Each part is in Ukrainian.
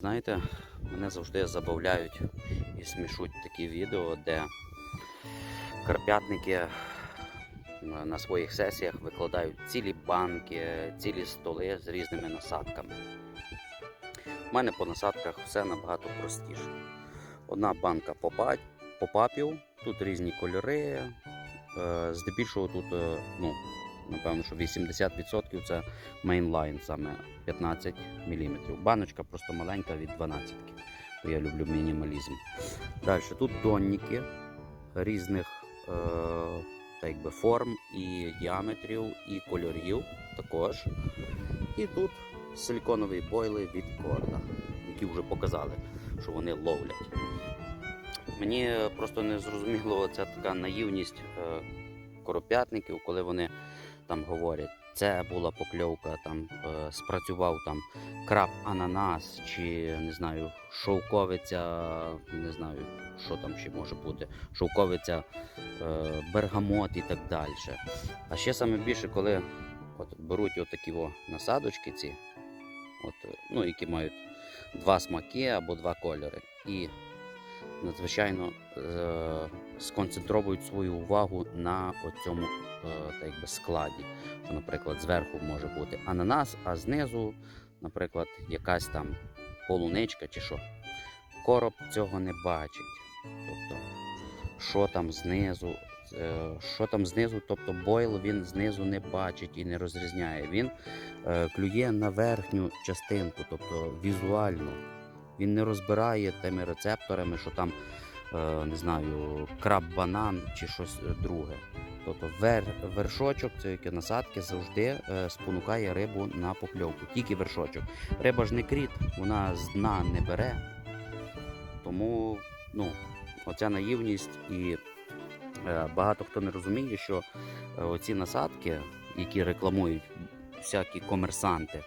Знаєте, мене завжди забавляють і смішуть такі відео, де карпятники на своїх сесіях викладають цілі банки, цілі столи з різними насадками. У мене по насадках все набагато простіше. Одна банка попапів, тут різні кольори. е, Здебільшого тут, е, ну, напевно, що 80% це мейнлайн, саме 15 мм. Баночка просто маленька від 12 бо я люблю мінімалізм. Далі тут тонніки різних е, так якби, форм і діаметрів, і кольорів також. І тут силіконові бойли від корда, які вже показали, що вони ловлять. Мені просто не зрозуміло ця така наївність е, коропятників, коли вони там говорять, це була покльовка, там е, спрацював там краб ананас, чи не знаю, шовковиця, не знаю, що там ще може бути, шовковиця, е, бергамот і так далі. А ще саме більше, коли от беруть отакі о насадочки, ці, от, ну, які мають два смаки або два кольори. І надзвичайно е, сконцентровують свою увагу на цьому е, так якби складі. Що, наприклад, зверху може бути ананас, а знизу, наприклад, якась там полуничка чи що. Короб цього не бачить. Тобто, що там знизу, е, що там знизу, тобто бойл він знизу не бачить і не розрізняє. Він клює на верхню частинку, тобто візуально. Він не розбирає тими рецепторами, що там, е, не знаю, краб-банан чи щось е, друге. Тобто вер, вершочок цієї насадки завжди е, спонукає рибу на покльовку. Тільки вершочок. Риба ж не кріт, вона з дна не бере. Тому ну, оця наївність і багато хто не розуміє, що оці насадки, які рекламують всякі комерсанти,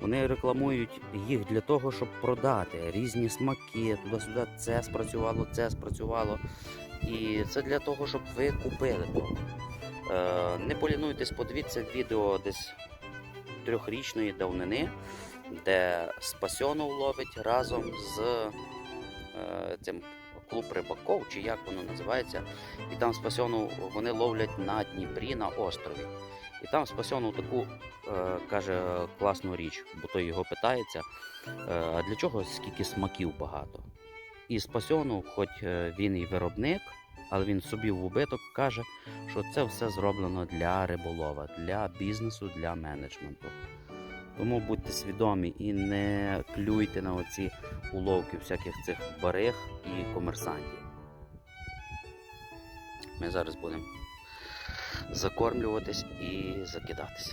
вони рекламують їх для того, щоб продати різні смаки, туди-сюди це спрацювало, це спрацювало. І це для того, щоб ви купили. Е, не полінуйтесь, подивіться відео десь трьохрічної давнини, де Спасьонов ловить разом з е, цим клуб рибаков, чи як воно називається. І там Спасьонов вони ловлять на Дніпрі на острові. І там Спасьонов таку е, каже класну річ, бо той його питається, е, а для чого скільки смаків багато? І Спасьонов, хоч е, він і виробник, але він собі в убиток каже, що це все зроблено для риболова, для бізнесу, для менеджменту. Тому будьте свідомі і не клюйте на оці уловки всяких цих бариг і комерсантів. Ми зараз будемо закормлюватись і закидатися.